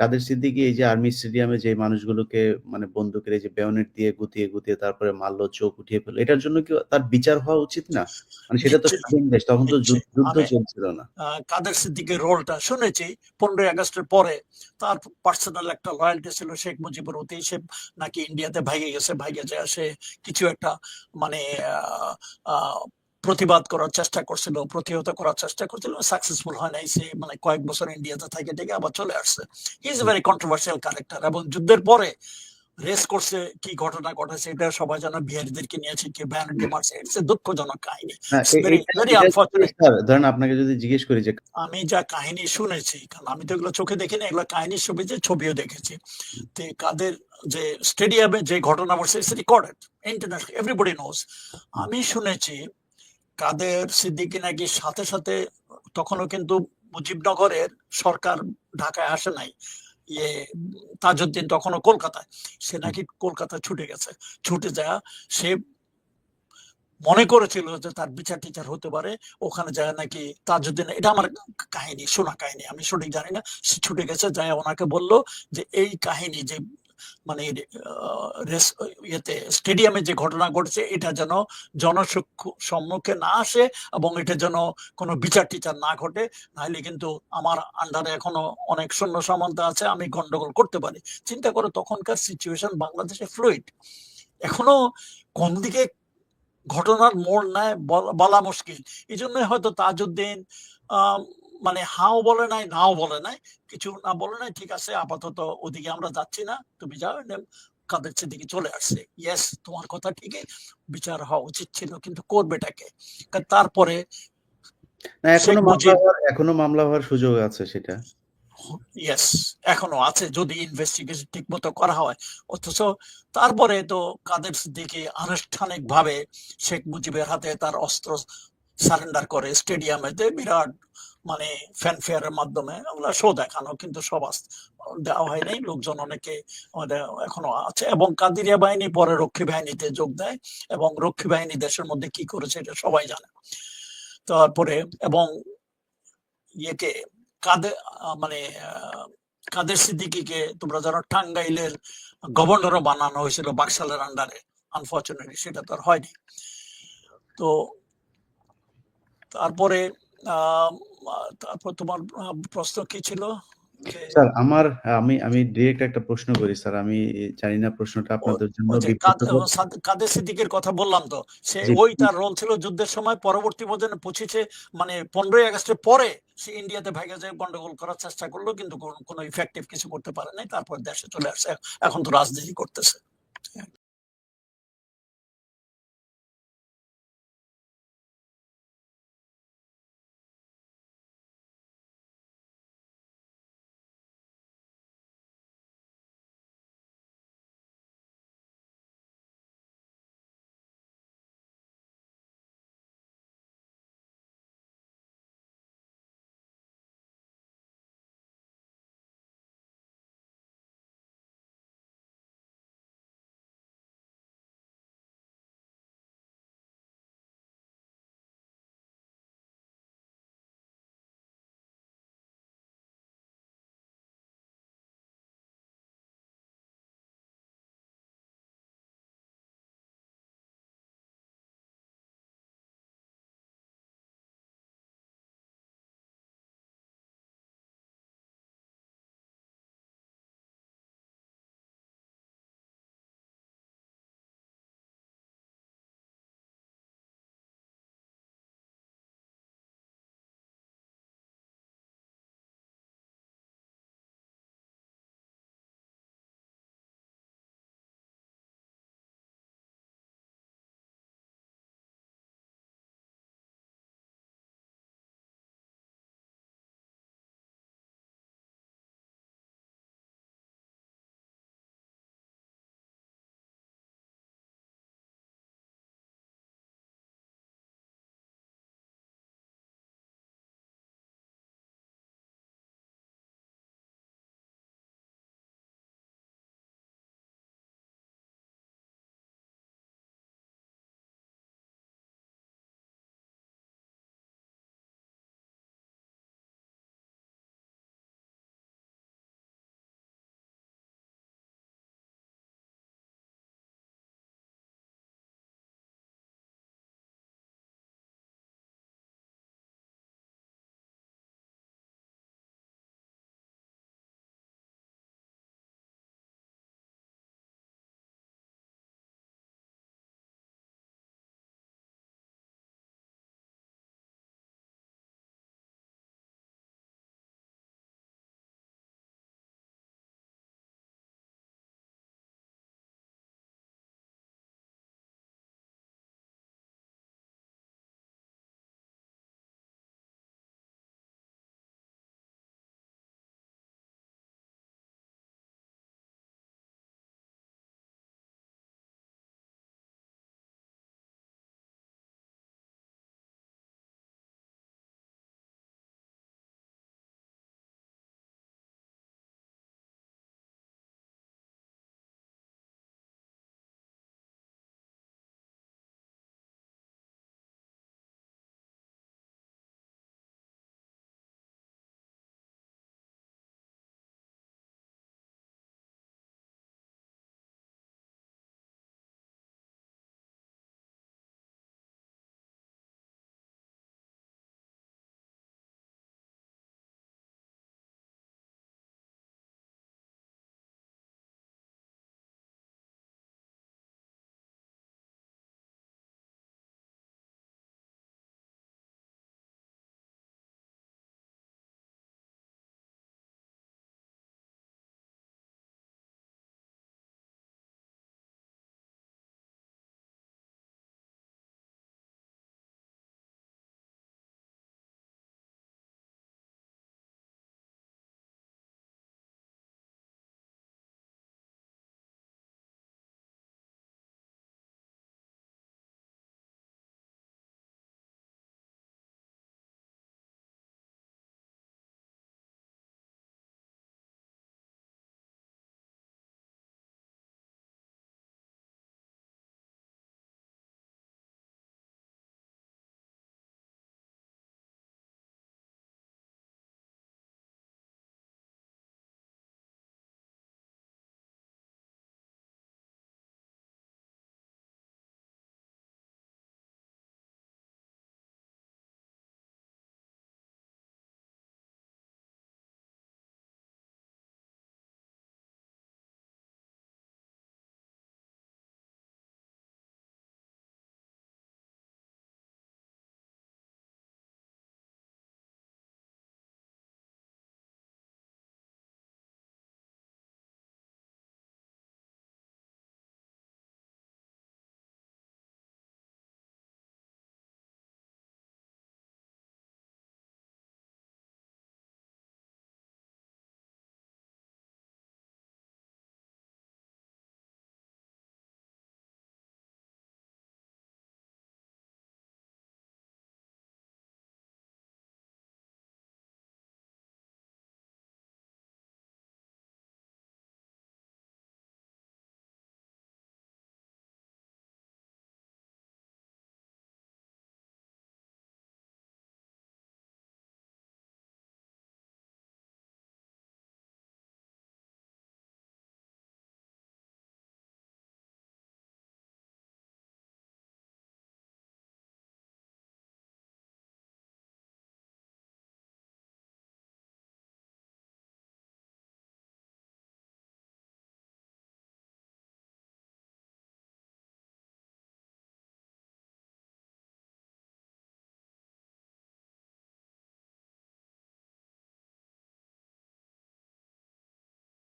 কাদের সিদ্দিকী এই যে আর্মি স্টেডিয়ামে যে মানুষগুলোকে মানে বন্দুকের এই যে বেয়নেট দিয়ে গুতিয়ে, গুতিয়ে তারপরে মারলো, চোখ উঠিয়ে ফেলল। এটার জন্য কি তার বিচার হওয়া উচিত না? মানে সেটা তো স্বাধীন দেশ। তখন তো যুদ্ধ চলছিল না। কাদের সিদ্দিকীর রোলটা শুনেছি ১৫ই আগস্টের পরে তার পার্সোনাল একটা লয়াল্টি ছিল শেখ মুজিবের প্রতি। সে নাকি ইন্ডিয়াতে ভাইগে গেছে। ভাইগে যায়া সে কিছু একটা মানে প্রতিবাদ করার চেষ্টা করছিল, প্রতিহত করার চেষ্টা করছিল। সাকসেসফুল হয় নাই। সে মানে কয়েক বছর ইন্ডিয়াতে থেকে, থেকে আবার চলে আসছে। Is a very controversial character এবং যুদ্ধের পরে রেস করছে কি ঘটনা ঘটেছে এটা সবাই জানে বিহারীদেরকে নিয়েছে কেউ ব্যানার্জি মারছে। ইটস এ দুঃখজনক কাহিনী। এটা। ধরেন আপনাকে যদি জিজ্ঞেস করি যে আমি যা কাহিনী শুনেছি, কারণ আমি তো এগুলো চোখে দেখিনি, এগুলো কাহিনীর ছবি যে ছবিও দেখেছি। তো কাদের যে স্টেডিয়ামে যে ঘটনা ঘটছে it's recorded international everybody knows. আমি শুনেছি কাদের সিদ্দিকী নাকি সাথে, সাথে তখনও কিন্তু মুজিবনগরের সরকার ঢাকায় আসে নাই। ইয়ে তাজউদ্দিন তখনও কলকাতায়। সে নাকি কলকাতায় ছুটে গেছে। ছুটে যায়া সে মনে করেছিল যে তার বিচার-টিচার হতে পারে। ওখানে যায় নাকি তাজউদ্দিন এটা আমার কাহিনী, শোনা কাহিনী। আমি সঠিক জানি না। সে ছুটে গেছে যায়া ওনাকে বলল যে এই কাহিনী যে মানে ইয়েতে, স্টেডিয়ামে যে ঘটনা ঘটেছে, এটা যেন জনসক্ষু সম্মুখে না আসে এবং এটা যেন কোনো বিচার-টিচার না ঘটে। নাহলে কিন্তু আমার আন্ডারে এখনও অনেক সৈন্য সামন্ত আছে। আমি গন্ডগোল করতে পারি। চিন্তা করো, তখনকার সিচুয়েশন বাংলাদেশে ফ্লুইড। এখনও কোন দিকে ঘটনার মোড় নেয় বলা মুশকিল। এজন্যই হয়তো তাজউদ্দিন মানে হাও বলে নাই, নাও বলে নাই। কিছু না বলে নাই। ঠিক আছে আপাতত ওদিকে আমরা যাচ্ছি না। তুমি যাও কাদের সিদ্দিকী চলে আসছে। ইয়েস তোমার কথা ঠিকই। বিচার হওয়া উচিত ছিল। কিন্তু করবেটা কে? কারণ তারপরে এখনও মামলা এখনও মামলা হওয়ার সুযোগ আছে সেটা। ইয়েস এখনও আছে যদি ইনভেস্টিগেশন ঠিকমতো করা হয়। অথচ তারপরে তো কাদের সিদ্দিকী আনুষ্ঠানিকভাবে শেখ মুজিবের হাতে তার অস্ত্র সারেন্ডার করে স্টেডিয়ামেতে বিরাট মানে ফ্যানফেয়ারের মাধ্যমে ওগুলা শো দেখানো, কিন্তু সব দেওয়া হয় নাই। লোকজন অনেকে আমাদের এখনও আছে এবং কাদিরিয়া বাহিনী পরে রক্ষী বাহিনীতে যোগ দেয় এবং রক্ষী বাহিনী দেশের মধ্যে কি করেছে এটা সবাই জানে। তারপরে এবং ইয়েকে কাদের মানে কাদের সিদ্দিকীকে তোমরা জানো, টাঙ্গাইলের গভর্নরও বানানো হয়েছিল বাকশালের আন্ডারে। আনফরচুনেটলি সেটা তো আর হয়নি। তো তারপরে তারপর তোমার প্রশ্ন কি ছিল? স্যার আমার আমি আমি ডিরেক্ট একটা প্রশ্ন করি স্যার। আমি জানি না প্রশ্নটা আপনাদের জন্য কাদের সিদ্দিকীর কথা বললাম তো। সে। ওই তার রোল ছিল যুদ্ধের সময় পরবর্তী ২৫ এ মানে ১৫ই আগস্টের পরে সে ইন্ডিয়াতে ভাইগা যেয়ে গন্ডগোল করার চেষ্টা করল কিন্তু কোন কোন ইফেক্টিভ কিছু করতে পারে নাই। তারপর দেশে চলে আসে এখন তো রাজনীতি করতেছে।